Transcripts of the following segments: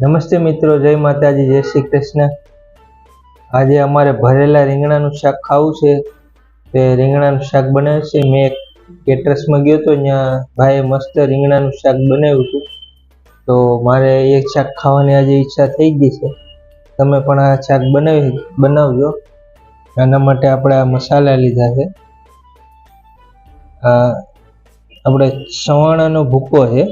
નમસ્તે મિત્રો, જય માતાજી, જય શ્રી કૃષ્ણ. આજે અમારે ભરેલા રીંગણાનું શાક ખાવું છે. તે રીંગણાનું શાક બનાવ્યું છે. મેં કેટરસમાં ગયો તો ત્યાં ભાઈએ મસ્ત રીંગણાનું શાક બનાવ્યું હતું. તો મારે એ શાક ખાવાની આજે ઈચ્છા થઈ ગઈ છે. તમે પણ આ શાક બનાવી, બનાવજો. આના માટે આપણે આ મસાલા લીધા છે. આપણે સવાણાનો ભૂકો છે.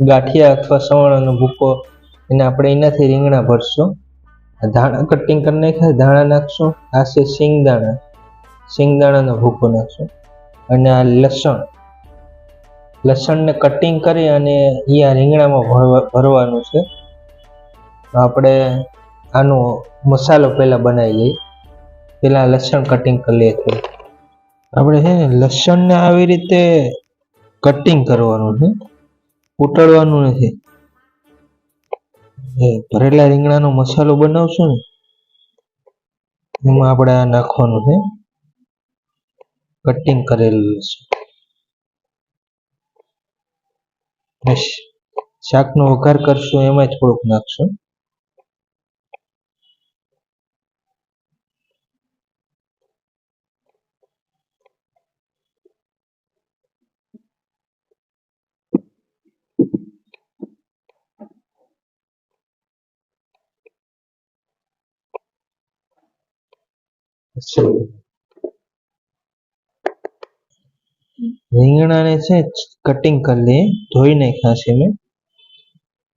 ગાંઠિયા અથવા સવાણાનો ભૂકો, એને આપણે એનાથી રીંગણા ભરશું. ધાણા કટિંગ કરી નાખ્યા, ધાણા નાખશું. આ છે સિંગદાણા સિંગદાણાનો ભૂકો નાખશું. અને આ લસણ. લસણને કટિંગ કરી અને એ આ રીંગણામાં ભરવા, ભરવાનું છે. આપણે આનો મસાલો પહેલાં બનાવી લઈએ. પહેલાં લસણ કટિંગ કરી લઈએ થોડું. આપણે છે ને, લસણને આવી રીતે કટિંગ કરવાનું છે. ઉટાડવાનું નથી. એ ભરેલા રીંગણાનો મસાલો બનાવશું ને, એમાં આપણે આ નાખવાનું છે. કટિંગ કરેલું છે. શાકનો વઘાર કરશું એમાં થોડુંક નાખશું. રીંગણાને છે કટિંગ કરી લઈએ ધોઈ નાખ્યા છે મેં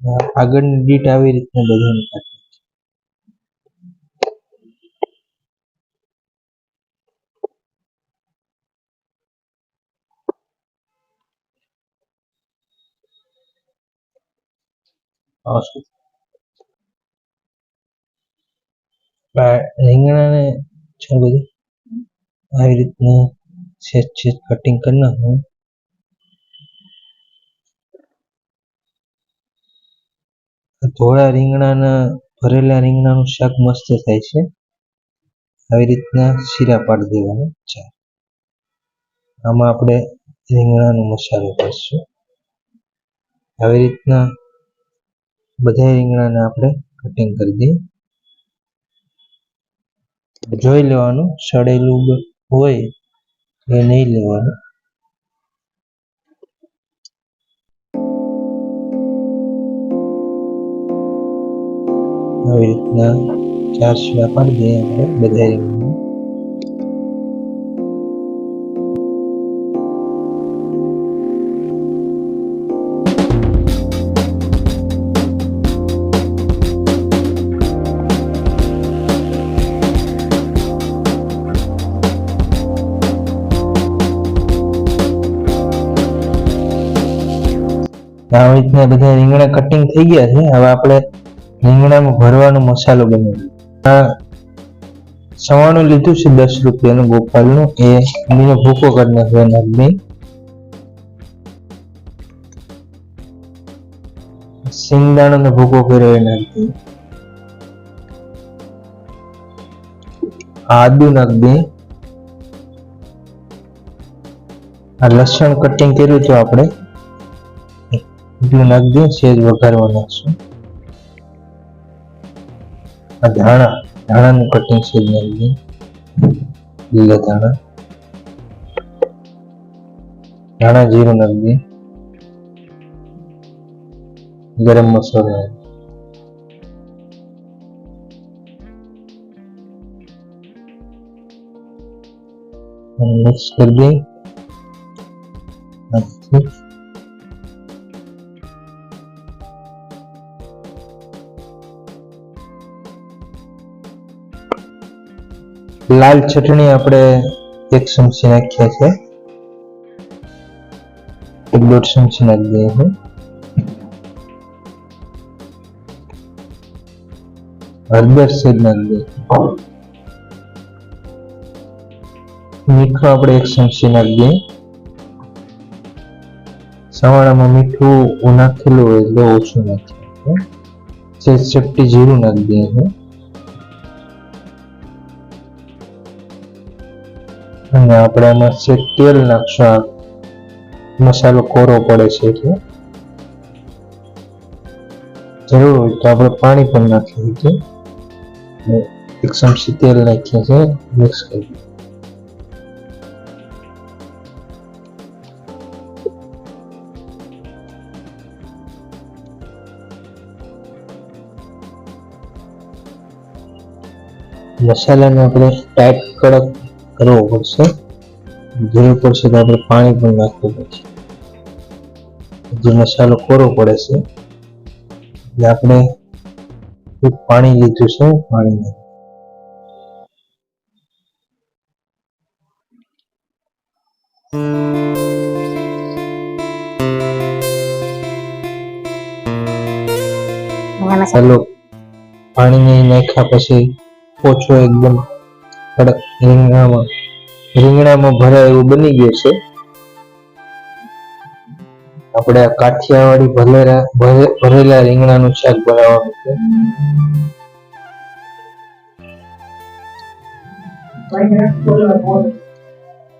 આ આગળની ડીટ આવી રીતના બધાને કાઢી આવશે આ રીંગણાને છે બધું. આવી રીતના છેદ છેદ કટિંગ કરી નાખું. ધોળા રીંગણાના, ભરેલા રીંગણાનું શાક મસ્ત થાય છે. આવી રીતના શીરા પાડી દેવાના ચાર. આમાં આપણે રીંગણાનો મસાલો કરશું. આવી રીતના બધા રીંગણાને આપણે કટિંગ કરી દઈએ. જોઈ લેવાનું. સડેલું હોય એ નહીં લેવાનું. આવી રીતના ચાર શીરા પાડી દઈએ આપણે બધા આવી રીતના બધા રીંગણા કટિંગ થઈ ગયા છે. હવે આપણે રીંગણામાં ભરવાનો મસાલો બનાવીએ. સવાણું લીધું છે દસ રૂપિયાનું ગોપાલનું. એ અમીને ભૂકો કરી નાખવાનો મેં સિંગદાણાનો ભૂકો કર્યો એના આદુ નાખ દઈએ આ લસણ કટિંગ કર્યું હતું આપણે. એટલું નાખી દે સેજ વઘારવા નાખશું આ ધાણા, ધાણાનું કટિંગ દઈએ લીલા ધાણા. ધાણા જીરું નાખી દે. ગરમ મસાલો મિક્સ કરી દઈએ લાલ ચટણી આપણે એક ચમચી નાખીએ છીએ એક દોઢ ચમચી નાખી દઈએ છીએ હળદર સેજ નાખી દઈએ મીઠું આપણે એક ચમચી નાખી દઈએ. સવાળામાં મીઠું નાખેલું હોય એટલે ઓછું નાખીએ. જે ચપટી જીરું નાખી દઈએ છે અને આપણે એમાં છે તેલ નાખશું, મસાલો કોરો પડે છે એટલે જરૂર હોય તો આપણે પાણી પણ નાખી શકીએ. એક ચમચી તેલ નાખીએ છીએ મિક્સ કરી. મસાલાને આપણે ટાઈટ કડક કરવો પડશે. જરૂર પડશે તો આપણે પાણી પણ નાખવું પડશે. જે મસાલો કોરો પડે છે. એટલે આપણે પાણી લીધું છે પાણી મસાલો પાણીને નાખ્યા પછી ઓછો એકદમ રીંગણામાં રીંગણામાં ભરાય એવું બની ગયું છે. આપણે આ કાઠિયાવાડી ભલેરા ભરે- ભરેલા રીંગણાનું શાક બનાવવાનું છે.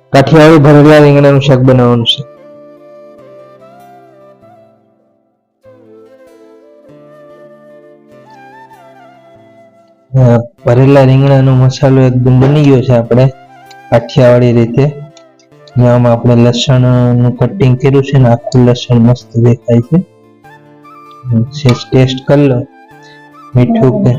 કાઠિયાવાડી ભરેલા રીંગણાનું શાક બનાવવાનું છે. અ, ભરેલા રીંગણાનો મસાલો એકદમ બની ગયો છે આપણે, કાઠિયાવાડી રીતે. આમાં આપણે લસણનું કટિંગ કર્યું છે ને આખું લસણ મસ્ત દેખાય છે. ટેસ્ટ કરી લો. મીઠું કે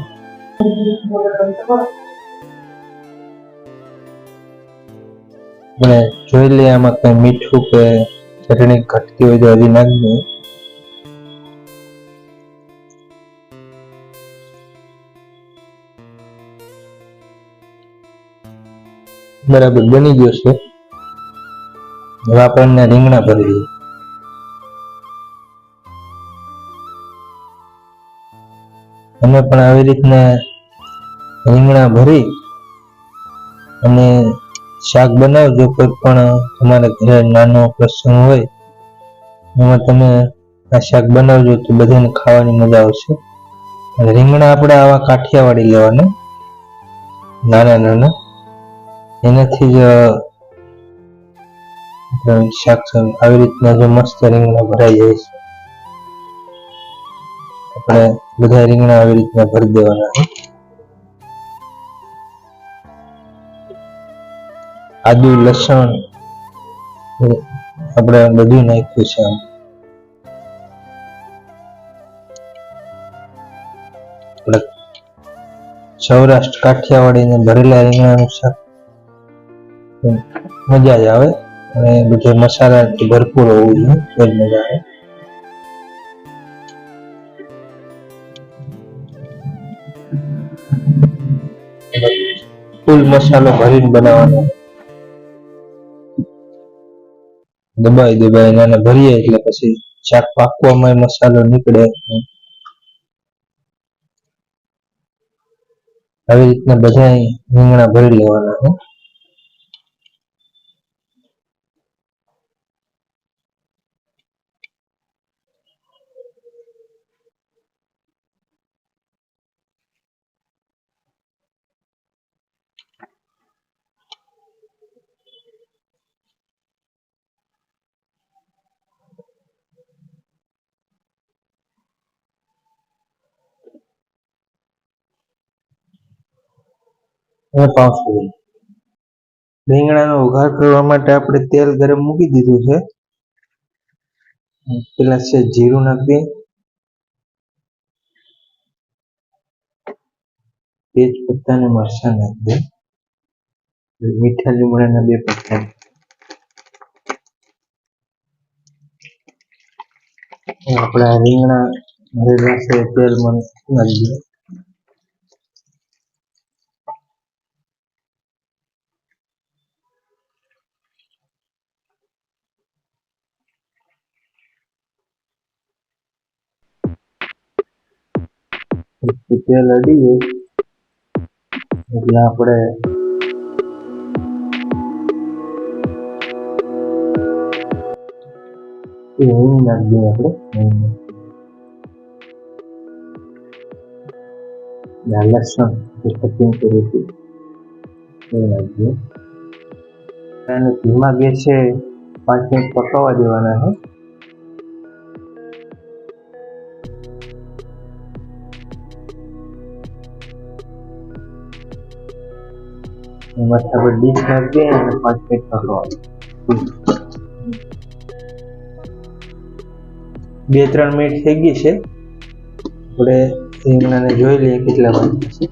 આપણે જોઈ લઈએ આમાં કઈ મીઠું કે ચટણી ઘટતી હોય તો હજી નાખી બરાબર બની ગયો છે. હવે આપણને રીંગણા ભરી દઈએ તમે પણ આવી રીતના રીંગણા ભરી અને શાક બનાવજો, કોઈ પણ તમારા ઘરે નાનો પ્રસંગ હોય, એમાં તમે આ શાક બનાવજો તો બધાને ખાવાની મજા આવશે. રીંગણા આપણે આવા કાઠિયાવાડી લેવાના, નાના નાના. એનાથી જ શાક આવી રીતના જો મસ્ત રીંગણા ભરાઈ જાય છે. આપણે બધા રીંગણા આવી રીતના ભરી દેવાના આદુ, લસણ આપણે બધું નાખ્યું છે આમ. સૌરાષ્ટ્ર કાઠિયાવાડી ને ભરેલા રીંગણાનું શાક મજા જ આવે. અને બધે મસાલાથી ભરપૂર હોવું જોઈએ જ મજા આવે. ફૂલ મસાલો ભરીને બનાવવાનો. દબાઈ દબાઈ નાના ભરીએ એટલે પછી શાક પાકવામાં મસાલો નીકળે. આવી રીતના બધા રીંગણા ભરી લેવાના છે. અને પાઉં રીંગણાનો વઘાર કરવા માટે આપણે તેલ ગરમ મૂકી દીધું છે. પેલા છે જીરું નાખી તેજ પત્તા ને મરચાં નાખી દે. મીઠા લીમડાના બે પત્તા. આપણા રીંગણા ભરેલા છે તેલમાં નાખી દઈએ તેલ અડી એટલે આપણે એ દઈએ આપણે. લસણ કર્યું હતું. એ નાખી દઈએ. ધીમા ગેસે પાંચ મિનિટ પકાવવા દેવાના છે એમાંથી આપણે ડીશ નાખી અને પાંચ મિનિટ પકવા બે, ત્રણ મિનિટ થઈ ગઈ છે. આપણે રીંગણાને જોઈ લઈએ કેટલા બાકી છે.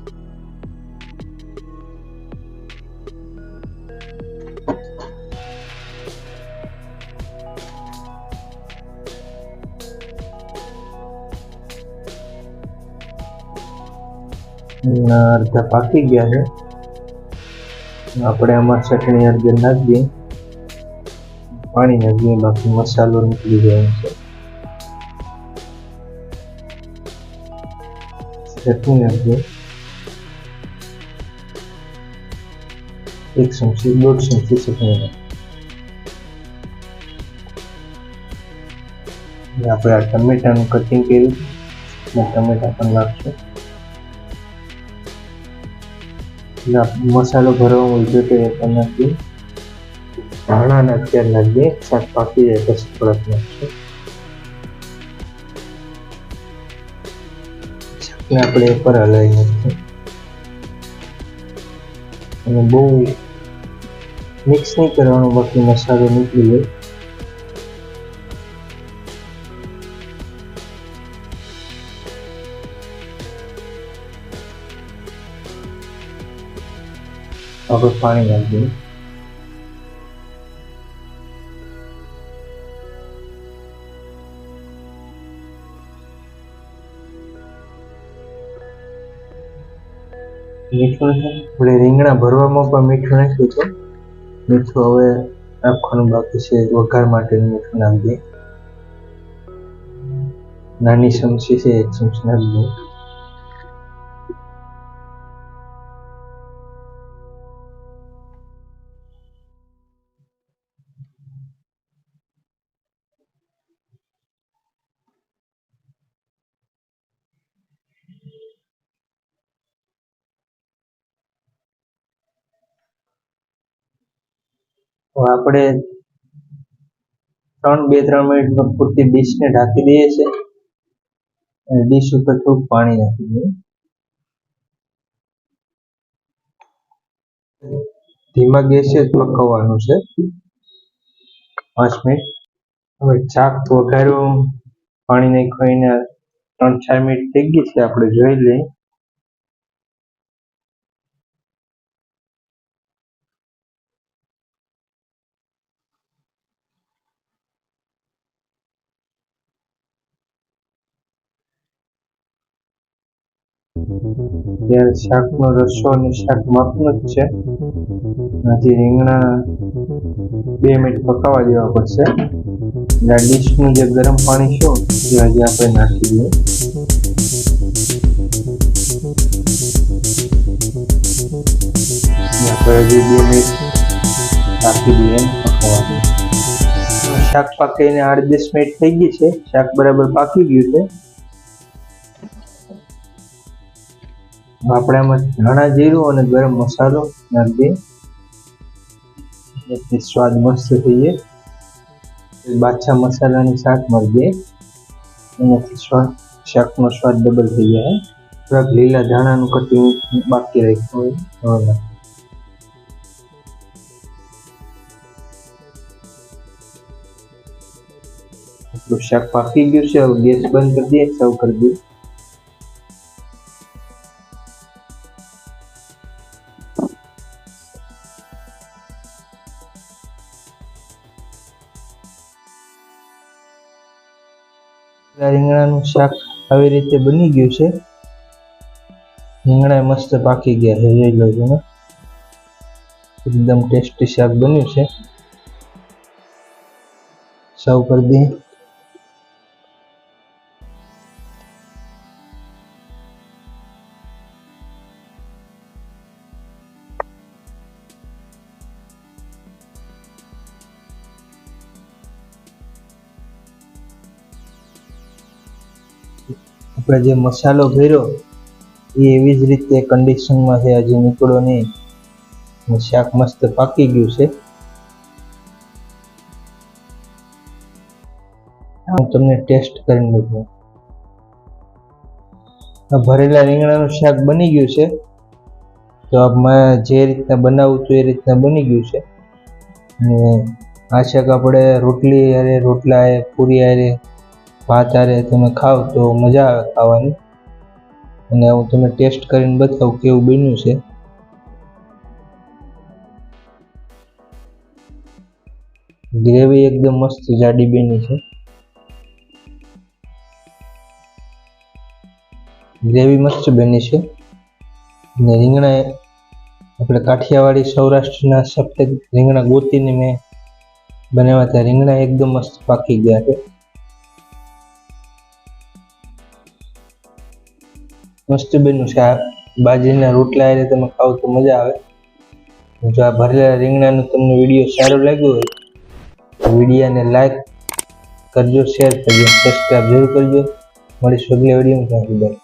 અડધા પાકી ગયા છે. આપણે આમાં ચટણી અડધી નાખી દઈએ. પાણી નાખી બાકી મસાલો નીકળી જાય છે. ચટણી નાખીએ એક ચમચી, દોઢ ચમચી ચટણી નાખી આપણે આ ટમેટાનું કટિંગ કર્યું. અને ટમેટા પણ નાખશું. મસાલો ભરવા હોય તો તે નાખીએ ધાણાને અત્યારે નાખીએ શાક પાકી જાય પછી થોડાક નાખશું. શાકને આપણે એ પર હલાવી નાખીએ અને બહુ મિક્સ નહીં કરવાનું, બાકી મસાલો નીકળી જાય. આપણે પાણી નાખી દઈએ મીઠું રીંગણા ભરવામાં પણ મીઠું નાખ્યું હતું મીઠું હવે નાખવાનું બાકી છે. વઘાર માટે મીઠું નાખી નાની ચમચી છે, એક ચમચી નાખી દઈએ હવે આપણે ત્રણ બે ત્રણ મિનિટ પૂરતી ડીશને ઢાંકી દઈએ છીએ અને ડીશ ઉપર થોડુંક પાણી નાખી દઈએ. ધીમા ગેસે જ પકવવાનું છે. પાંચ મિનિટ. હવે ચાક વઘાર્યું. પાણી નાખીને ત્રણ ચાર મિનિટ થઈ ગઈ છે. આપણે જોઈ લઈએ. ત્યારે શાકનો રસો અને શાક માપનું જ છે. હજી રીંગણા બે મિનિટ પકાવવા દેવા પડશે. આ ડીશનું જે ગરમ પાણી છે, એ હજી આપણે નાખી દઈએ. હજી બે મિનિટ નાખી દઈએ શાક પાકીને આઠ દસ મિનિટ થઈ ગઈ છે. શાક બરાબર પાકી ગયું છે. આપણે આમાં ધાણા જીરું અને ગરમ મસાલો નાખી દઈએ એટલે સ્વાદ મસ્ત થઈ જાય. મસાલાની શાક મળી દઈએ એનાથી સ્વાદ, શાકનો સ્વાદ ડબલ થઈ જાય. થોડાક લીલા ધાણાનું કટિંગ બાકી રાખ્યું હોય. શાક પાકી ગયું છે. હવે ગેસ બંધ કરી દઈએ. સર્વ કરી દઈએ. શાક આવી રીતે બની ગયું છે. રીંગણા મસ્ત પાકી ગયા છે, જોઈ લો તમે. એકદમ ટેસ્ટી શાક બન્યું છે. સૌ કરી દઈએ આપણે જે મસાલો ભર્યો, એ એવી જ રીતે કન્ડિશનમાં છે, હજી નીકળો નહીં. શાક મસ્ત પાકી ગયું છે. હું તમને ટેસ્ટ કરીને બતાવું ભરેલા રીંગણાનું શાક બની ગયું છે. તો આમાં જે રીતના બનાવું તો એ રીતના બની ગયું છે. આ શાક આપણે રોટલી અરે રોટલા પૂરી હારે ભાત તમે ખાવ તો મજા આવે ખાવાની. અને હું તમને ટેસ્ટ કરીને બતાવું કેવું બન્યું છે. ગ્રેવી એકદમ મસ્ત જાડી બની છે. ગ્રેવી મસ્ત બની છે. અને રીંગણા આપણે કાઠિયાવાડી સૌરાષ્ટ્રના સફેદ રીંગણા ગોતીને મેં બનાવ્યા હતા. રીંગણા એકદમ મસ્ત પાકી ગયા છે. મસ્ત બન્યું છે બાજરીના રોટલા હારે તમે ખાવ તો મજા આવે. જો આ ભરેલા રીંગણાનો તમને વીડિયો સારો લાગ્યો હોય વિડીયોને લાઈક કરજો શેર કરજો સબસ્ક્રાઈબ જરૂર કરજો. મળીશું અગલે વિડીયોમાં. ત્યાં સુધી.